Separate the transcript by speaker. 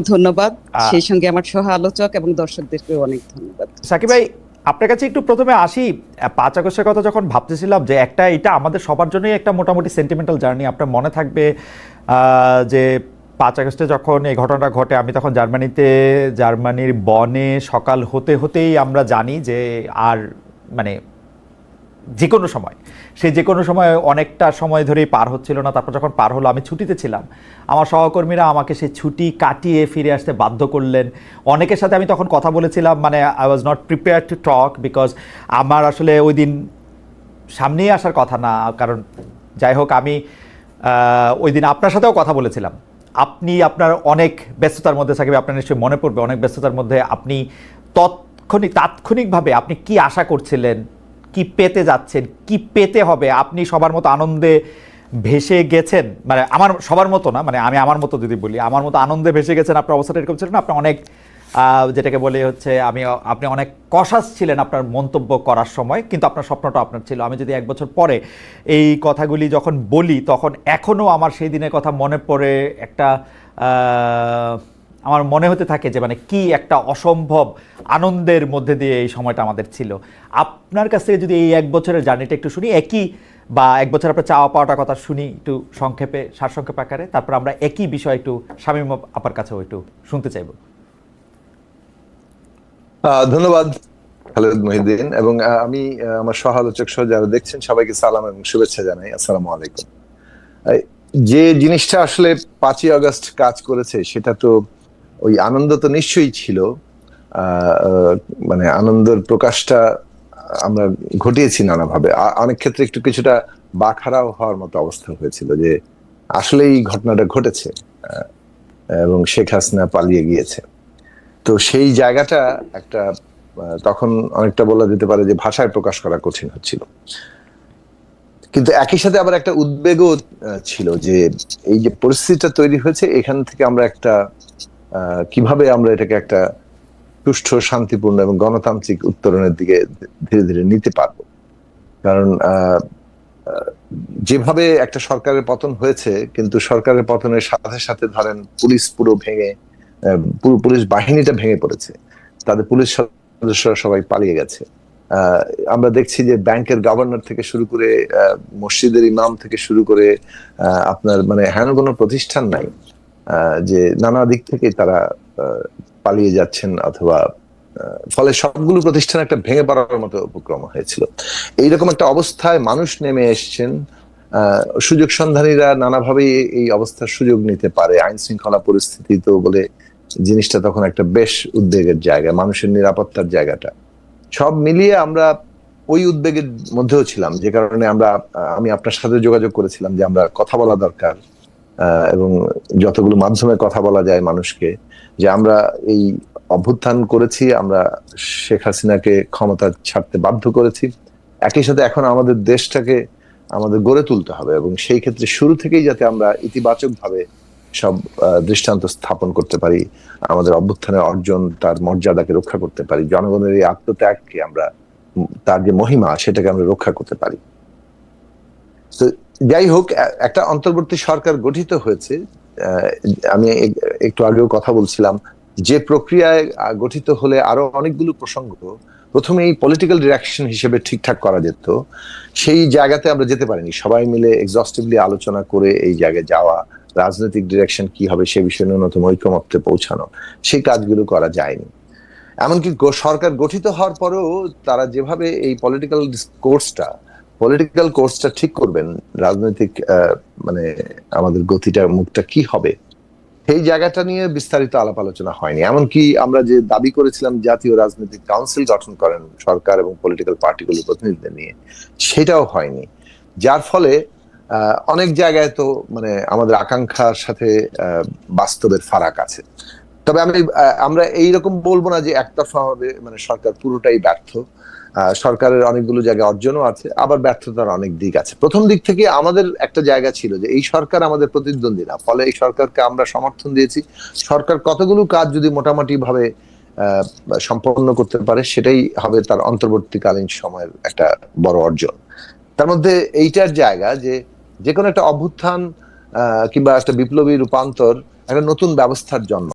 Speaker 1: ধন্যবাদ। সেই সঙ্গে আমার সহ আলোচক এবং দর্শকদেরকে অনেক ধন্যবাদ।
Speaker 2: সাকিব ভাই আপনার কাছে একটু প্রথমে আসি। পাঁচ আগস্টের কথা যখন ভাবতেছিলাম যে একটা এটা আমাদের সবার জন্যই একটা মোটামুটি সেন্টিমেন্টাল জার্নি আপনার মনে থাকবে আহ, যে পাঁচ আগস্টে যখন এই ঘটনাটা ঘটে আমি তখন জার্মানিতে জার্মানির বনে সকাল হতে হতেই আমরা জানি যে আর মানে যে কোনো সময়। সে যে কোনো সময় অনেকটা সময় ধরেই পার হচ্ছিল না, তারপর যখন পার হলো, আমি ছুটিতে ছিলাম। আমার সহকর্মীরা আমাকে সেই ছুটি কাটিয়ে ফিরে আসতে বাধ্য করলেন। অনেকের সাথে আমি তখন কথা বলেছিলাম মানে I was not prepare to talk because আমার আসলে ওই দিন সামনেই আসার কথা না, কারণ যাই হোক, আমি ওই দিন আপনার সাথেও কথা বলেছিলাম। আপনি আপনার অনেক ব্যস্ততার মধ্যে থাকবে, আপনার নিশ্চয়ই মনে পড়বে, অনেক ব্যস্ততার মধ্যে আপনি তৎক্ষণিক, তাৎক্ষণিকভাবে আপনি কি আশা করছিলেন কি পেতে যাচ্ছেন? কি পেতে হবে? আপনি সবার মতো আনন্দে ভেসে গেছেন? মানে আমার সবার মতো না মানে আমি আমার মতো যদি বলি, আমার মতো আনন্দে ভেসে গেছেন আপনার অবস্থাটা এরকম ছিল না? আপনি অনেক যেটাকে বলে হচ্ছে, আমি, আপনি অনেক কষাস ছিলেন আপনার মন্তব্য করার সময়, কিন্তু আপনার স্বপ্নটা আপনার ছিল। আমি যদি এক বছর পরে এই কথাগুলি যখন বলি, তখন এখনও আমার সেই দিনের কথা মনে পড়ে একটা আমার মনে হতে থাকে যে মানে কি একটা অসম্ভব আনন্দের মধ্যে দিয়ে এই সময়টা আমাদের ছিল। আপনার কাছ থেকে যদি এই এক বছরের জার্নিটা একটু শুনি, একই বা এক বছর আপনার চাওয়া পাওয়াটা কথা শুনি একটু সংক্ষেপে, সারসংক্ষেপ আকারে, তারপর আমরা একই বিষয় একটু শামীম আপার কাছেও একটু শুনতে চাইব।
Speaker 3: ধন্যবাদ, খালেদ এবং আমি আমার সহ আলোচক সহ যারা দেখছেন, সবাইকে সালাম এবং শুভেচ্ছা জানাই। আসসালামু আলাইকুম। যে জিনিসটা আসলে পাঁচই আগস্ট কাজ করেছে, সেটা তো ওই আনন্দ তো নিশ্চয়ই ছিল মানে আনন্দের প্রকাশটা আমরা ঘটিয়েছি নানাভাবে। অনেক ক্ষেত্রে একটু কিছুটা বাখারাও হওয়ার মতো অবস্থা হয়েছিল যে আসলে এই ঘটনাটা ঘটেছে এবং শেখ হাসিনা পালিয়ে গিয়েছে। তো সেই জায়গাটা একটা তখন অনেকটা বলা যেতে পারে যে ভাষায় প্রকাশ করা কঠিন হচ্ছিল। কিন্তু একই সাথে আবার একটা উদ্বেগও ছিল যে এই যে পরিস্থিতিটা তৈরি হয়েছে, এখান থেকে আমরা একটা কীভাবে আমরা এটাকে একটা সুষ্ঠু, শান্তিপূর্ণ এবং গণতান্ত্রিক উত্তরণের দিকে ধীরে ধীরে নিতে পারব? কারণ যেভাবে একটা সরকারের পতন হয়েছে, কিন্তু সরকারের পতনের সাথে সাথে ধরেন পুলিশ পুরো ভেঙে পুরো পুলিশ বাহিনীটা ভেঙে পড়েছে, তাদের পুলিশ সদস্যরা সবাই পালিয়ে গেছে। আমরা দেখছি যে ব্যাংকের গভর্নর থেকে শুরু করে মসজিদের ইমাম থেকে শুরু করে আপনার মানে হেন কোনো প্রতিষ্ঠান নাই। যে নানা দিক থেকে তারা পালিয়ে যাচ্ছেন অথবা ফলে সবগুলো প্রতিষ্ঠান একটা ভেঙে পড়ার মতো উপক্রম হয়েছিল। এইরকম একটা অবস্থায় মানুষ নেমে এসছেন সুযোগ সন্ধানীরা নানাভাবেই এই অবস্থার সুযোগ নিতে পারে। আইন শৃঙ্খলা পরিস্থিতি তো বলে জিনিসটা তখন একটা বেশ উদ্বেগের জায়গা, মানুষের নিরাপত্তার জায়গাটা। সব মিলিয়ে আমরা ওই উদ্বেগের মধ্যেও ছিলাম, যে কারণে আমরা আমি আপনার সাথে যোগাযোগ করেছিলাম যে আমরা কথা বলা দরকার এবং যতগুলো মাধ্যমে কথা বলা যায় মানুষকে, যে আমরা এই অভ্যুত্থান করেছি, আমরা শেখ হাসিনাকে ক্ষমতা ছাড়তে বাধ্য করেছি, একই সাথে এখন আমাদের দেশটাকে আমাদের গড়ে তুলতে হবে এবং সেই ক্ষেত্রে শুরু থেকেই যাতে আমরা ইতিবাচক ভাবে সব দৃষ্টান্ত স্থাপন করতে পারি, আমাদের অভ্যুত্থানের অর্জন, তার মর্যাদাকে রক্ষা করতে পারি, জনগণের এই আত্মত্যাগকে আমরা তার যে মহিমা, সেটাকে আমরা রক্ষা করতে পারি। তো যাই হোক, একটা অন্তর্বর্তী সরকার গঠিত হয়েছে আমি একটু আগেও কথা বলছিলাম, যে প্রক্রিয়ায় গঠিত হলে আরও অনেকগুলো প্রসঙ্গ প্রথমে এই পলিটিক্যাল ডিরেকশন হিসেবে ঠিকঠাক করা যেত, সেই জায়গাতে আমরা যেতে পারিনি। সবাই মিলে এক্সস্টিভলি আলোচনা করে এই জায়গায় যাওয়া, রাজনৈতিক ডিরেকশন কি হবে সে বিষয়ে ন্যূনতম ঐক্যমত্যে পৌঁছানো, সেই কাজগুলো করা যায়নি। এমনকি সরকার গঠিত হওয়ার পরেও তারা যেভাবে এই পলিটিক্যাল কোর্সটা পলিটিক্যাল কোর্সটা ঠিক করবেন, রাজনৈতিক মানে আমাদের গতিটা, মুখটা কি হবে, সেই জায়গাটা নিয়ে বিস্তারিত আলাপ আলোচনা হয়নি। এমনকি আমরা যে দাবি করেছিলাম জাতীয় রাজনৈতিক কাউন্সিল গঠন করেন সরকার এবং পলিটিক্যাল পার্টিগুলোর প্রতিনিধিদের নিয়ে, সেটাও হয়নি। যার ফলে অনেক জায়গায় তো মানে আমাদের আকাঙ্ক্ষার সাথে বাস্তবের ফারাক আছে। তবে আমি আমরা এইরকম বলব না যে একতরফা হবে মানে সরকার পুরোটাই ব্যর্থ। সরকারের অনেকগুলো জায়গায় অর্জনও আছে, আবার ব্যর্থতার অনেক দিক আছে। প্রথম দিক থেকে আমাদের একটা জায়গা ছিল যে এই সরকার আমাদের প্রতিদ্বন্দ্বী না, ফলে এই সরকারকে আমরা সমর্থন দিয়েছি। সরকার কতগুলো কাজ যদি মোটামুটি ভাবে সম্পন্ন করতে পারে, সেটাই হবে তার অন্তর্বর্তীকালীন সময়ের একটা বড় অর্জন। তার মধ্যে এইটার জায়গা যে যে কোনো একটা অভ্যুত্থান কিংবা একটা বিপ্লবী রূপান্তর, একটা নতুন ব্যবস্থার জন্ম।